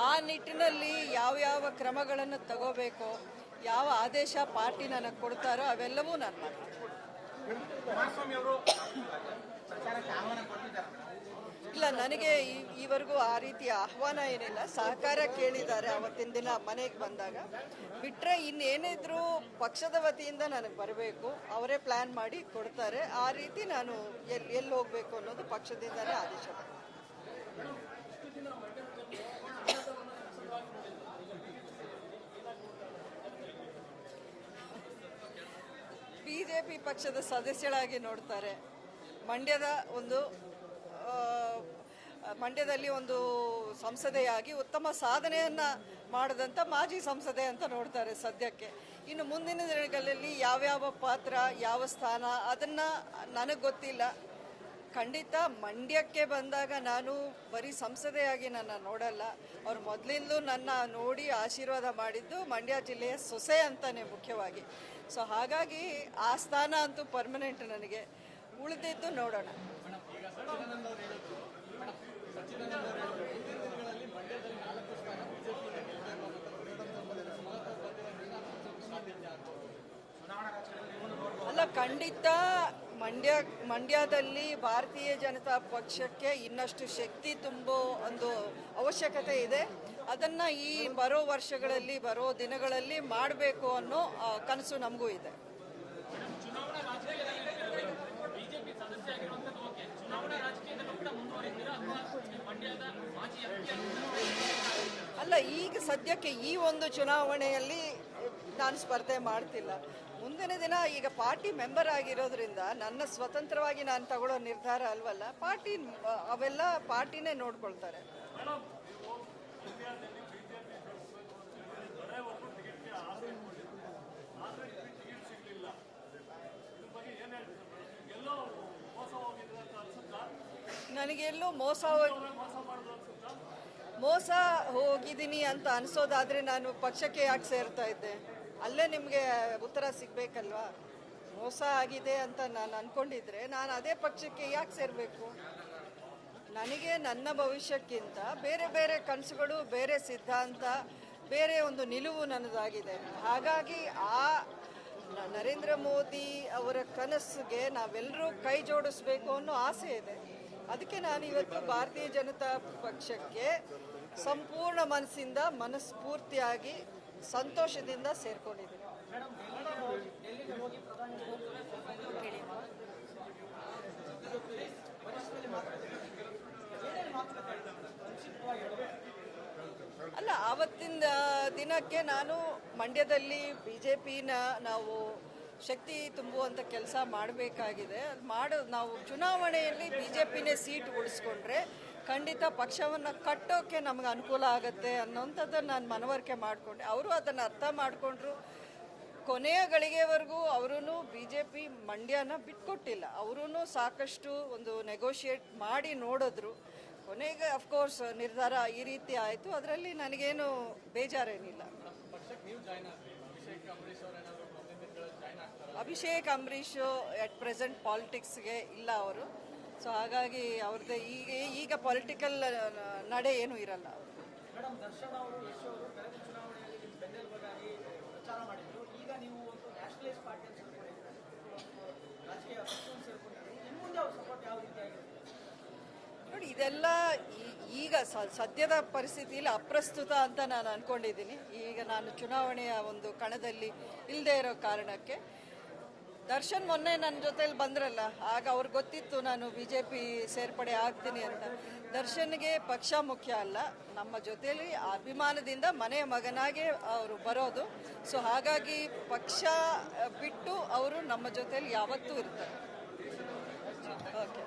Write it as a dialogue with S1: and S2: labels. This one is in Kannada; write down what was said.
S1: ಆ ನಿಟ್ಟಿನಲ್ಲಿ ಯಾವ ಯಾವ ಕ್ರಮಗಳನ್ನು ತಗೋಬೇಕು ಯಾವ ಆದೇಶ ಪಾರ್ಟಿ ನನಗೆ ಕೊಡ್ತಾರೋ ಅವೆಲ್ಲವೂ ನಾನು ಇಲ್ಲ ನನಗೆ ಈ- ಈವರೆಗೂ ಆ ರೀತಿಯ ಆಹ್ವಾನ ಏನಿಲ್ಲ. ಸಹಕಾರ ಕೇಳಿದ್ದಾರೆ ಅವತ್ತಿನ ದಿನ ಮನೆಗೆ ಬಂದಾಗ. ಬಿಟ್ಟರೆ ಇನ್ನೇನಿದ್ರು ಪಕ್ಷದ ವತಿಯಿಂದ ನನಗೆ ಬರಬೇಕು ಅವರೇ ಪ್ಲ್ಯಾನ್ ಮಾಡಿ ಕೊಡ್ತಾರೆ. ಆ ರೀತಿ ನಾನು ಎಲ್ಲಿ ಎಲ್ಲಿ ಹೋಗಬೇಕು ಅನ್ನೋದು ಪಕ್ಷದಿಂದಲೇ ಆದೇಶ ಬಿಜೆಪಿ ಪಕ್ಷದ ಸದಸ್ಯಳಾಗಿ ನೋಡ್ತಾರೆ. ಮಂಡ್ಯದ ಒಂದು ಮಂಡ್ಯದಲ್ಲಿ ಒಂದು ಸಂಸದೆಯಾಗಿ ಉತ್ತಮ ಸಾಧನೆಯನ್ನ ಮಾಡಿದಂಥ ಮಾಜಿ ಸಂಸದೆ ಅಂತ ನೋಡ್ತಾರೆ ಸದ್ಯಕ್ಕೆ. ಇನ್ನು ಮುಂದಿನ ದಿನಗಳಲ್ಲಿ ಯಾವ್ಯಾವ ಪಾತ್ರ, ಯಾವ ಸ್ಥಾನ, ಅದನ್ನ ನನಗೆ ಗೊತ್ತಿಲ್ಲ. ಖಂಡಿತ ಮಂಡ್ಯಕ್ಕೆ ಬಂದಾಗ ನಾನು ಬರೀ ಸಂಸದೆಯಾಗಿ ನನ್ನ ನೋಡಲ್ಲ. ಅವ್ರು ಮೊದಲಿಂದಲೂ ನನ್ನ ನೋಡಿ ಆಶೀರ್ವಾದ ಮಾಡಿದ್ದು ಮಂಡ್ಯ ಜಿಲ್ಲೆಯ ಸೊಸೆ ಅಂತಾನೆ ಮುಖ್ಯವಾಗಿ. ಸೊ ಹಾಗಾಗಿ ಆ ಸ್ಥಾನ ಅಂತೂ ಪರ್ಮನೆಂಟ್ ನನಗೆ. ಉಳಿದಿದ್ದು ನೋಡೋಣ ಅಲ್ಲ ಖಂಡಿತ ಮಂಡ್ಯ, ಮಂಡ್ಯದಲ್ಲಿ ಭಾರತೀಯ ಜನತಾ ಪಕ್ಷಕ್ಕೆ ಇನ್ನಷ್ಟು ಶಕ್ತಿ ತುಂಬೋ ಒಂದು ಅವಶ್ಯಕತೆ ಇದೆ. ಅದನ್ನ ಈ ಬರೋ ವರ್ಷಗಳಲ್ಲಿ, ಬರೋ ದಿನಗಳಲ್ಲಿ ಮಾಡಬೇಕು ಅನ್ನೋ ಕನಸು ನಮಗೂ ಇದೆ.
S2: ಚುನಾವಣಾ
S1: ಅಲ್ಲ, ಈಗ ಸದ್ಯಕ್ಕೆ ಈ ಒಂದು ಚುನಾವಣೆಯಲ್ಲಿ ನಾನು ಸ್ಪರ್ಧೆ ಮಾಡ್ತಿಲ್ಲ. ಮುಂದಿನ ದಿನ ಈಗ ಪಾರ್ಟಿ ಮೆಂಬರ್ ಆಗಿರೋದ್ರಿಂದ ನನ್ನ ಸ್ವತಂತ್ರವಾಗಿ ನಾನು ತಗೊಳ್ಳೋ ನಿರ್ಧಾರ ಅಲ್ವಲ್ಲ, ಪಾರ್ಟಿ, ಅವೆಲ್ಲ ಪಾರ್ಟಿನೇ ನೋಡ್ಕೊಳ್ತಾರೆ. ನನಗೆಲ್ಲೂ ಮೋಸ ಮೋಸ ಹೋಗಿದ್ದೀನಿ ಅಂತ ಅನ್ಸೋದಾದ್ರೆ ನಾನು ಪಕ್ಷಕ್ಕೆ ಯಾಕೆ ಸೇರ್ತಾ ಇದ್ದೆ? ಅಲ್ಲೇ ನಿಮಗೆ ಉತ್ತರ ಸಿಗ್ಬೇಕಲ್ವಾ? ಮೋಸ ಆಗಿದೆ ಅಂತ ನಾನು ಅನ್ಕೊಂಡಿದ್ರೆ ನಾನು ಅದೇ ಪಕ್ಷಕ್ಕೆ ಯಾಕೆ ಸೇರಬೇಕು? ನನಗೆ ನನ್ನ ಭವಿಷ್ಯಕ್ಕಿಂತ ಬೇರೆ ಬೇರೆ ಕನಸುಗಳು, ಬೇರೆ ಸಿದ್ಧಾಂತ, ಬೇರೆ ಒಂದು ನಿಲುವು ನನ್ನದಾಗಿದೆ. ಹಾಗಾಗಿ ಆ ನರೇಂದ್ರ ಮೋದಿ ಅವರ ಕನಸಿಗೆ ನಾವೆಲ್ಲರೂ ಕೈ ಜೋಡಿಸ್ಬೇಕು ಅನ್ನೋ ಆಸೆ ಇದೆ. ಅದಕ್ಕೆ ನಾನು ಇವತ್ತು ಭಾರತೀಯ ಜನತಾ ಪಕ್ಷಕ್ಕೆ ಸಂಪೂರ್ಣ ಮನಸ್ಸಿಂದ, ಮನಸ್ಫೂರ್ತಿಯಾಗಿ, ಸಂತೋಷದಿಂದ ಸೇರ್ಕೊಂಡಿದ್ದೀನಿ. ಅಲ್ಲ ಆವತ್ತಿನ ದಿನಕ್ಕೆ ನಾನು ಮಂಡ್ಯದಲ್ಲಿ ಬಿ ಜೆ ಪಿನ ನಾವು ಶಕ್ತಿ ತುಂಬುವಂಥ ಕೆಲಸ ಮಾಡಬೇಕಾಗಿದೆ. ಅದು ಮಾಡೋ, ನಾವು ಚುನಾವಣೆಯಲ್ಲಿ ಬಿ ಜೆ ಪಿನೇ ಸೀಟ್ ಉಳಿಸ್ಕೊಂಡ್ರೆ ಖಂಡಿತ ಪಕ್ಷವನ್ನು ಕಟ್ಟೋಕ್ಕೆ ನಮ್ಗೆ ಅನುಕೂಲ ಆಗುತ್ತೆ ಅನ್ನೋಂಥದ್ದನ್ನು ನಾನು ಮನವರಿಕೆ ಮಾಡಿಕೊಂಡೆ. ಅವರು ಅದನ್ನು ಅರ್ಥ ಮಾಡಿಕೊಂಡ್ರು. ಕೊನೆಯ ಗಳಿಗೆವರೆಗೂ ಅವರೂ ಬಿ ಜೆ ಪಿ ಮಂಡ್ಯನ ಬಿಟ್ಕೊಟ್ಟಿಲ್ಲ. ಅವರೂ ಸಾಕಷ್ಟು ಒಂದು ನೆಗೋಷಿಯೇಟ್ ಮಾಡಿ ನೋಡಿದ್ರು. ಕೊನೆಗೆ ಅಫ್ಕೋರ್ಸ್ ನಿರ್ಧಾರ ಈ ರೀತಿ ಆಯಿತು. ಅದರಲ್ಲಿ ನನಗೇನು ಬೇಜಾರೇನಿಲ್ಲ. ಅಭಿಷೇಕ್ ಅಂಬರೀಷ್ ಅಟ್ ಪ್ರೆಸೆಂಟ್ ಪಾಲಿಟಿಕ್ಸ್ಗೆ ಇಲ್ಲ ಅವರು. ಸೊ ಹಾಗಾಗಿ ಅವ್ರದ್ದು ಈಗ ಈಗ ಪೊಲಿಟಿಕಲ್ ನಡೆ ಏನು ಇರಲ್ಲ ಅವರು ನೋಡಿ ಇದೆಲ್ಲ ಈಗ ಸದ್ಯದ ಪರಿಸ್ಥಿತಿಯಲ್ಲಿ ಅಪ್ರಸ್ತುತ ಅಂತ ನಾನು ಅನ್ಕೊಂಡಿದ್ದೀನಿ. ಈಗ ನಾನು ಚುನಾವಣೆಯ ಒಂದು ಕಣದಲ್ಲಿ ಇಲ್ಲದೆ ಇರೋ ಕಾರಣಕ್ಕೆ. ದರ್ಶನ್ ಮೊನ್ನೆ ನನ್ನ ಜೊತೆಲಿ ಬಂದ್ರಲ್ಲ, ಆಗ ಅವ್ರಿಗೆ ಗೊತ್ತಿತ್ತು ನಾನು ಬಿ ಜೆ ಪಿ ಸೇರ್ಪಡೆ ಆಗ್ತೀನಿ ಅಂತ. ದರ್ಶನ್ಗೆ ಪಕ್ಷ ಮುಖ್ಯ ಅಲ್ಲ, ನಮ್ಮ ಜೊತೆಲಿ ಅಭಿಮಾನದಿಂದ ಮನೆಯ ಮಗನಾಗೆ ಅವರು ಬರೋದು. ಸೊ ಹಾಗಾಗಿ ಪಕ್ಷ ಬಿಟ್ಟು ಅವರು ನಮ್ಮ ಜೊತೆಲಿ ಯಾವತ್ತೂ ಇರ್ತಾರೆ. ಓಕೆ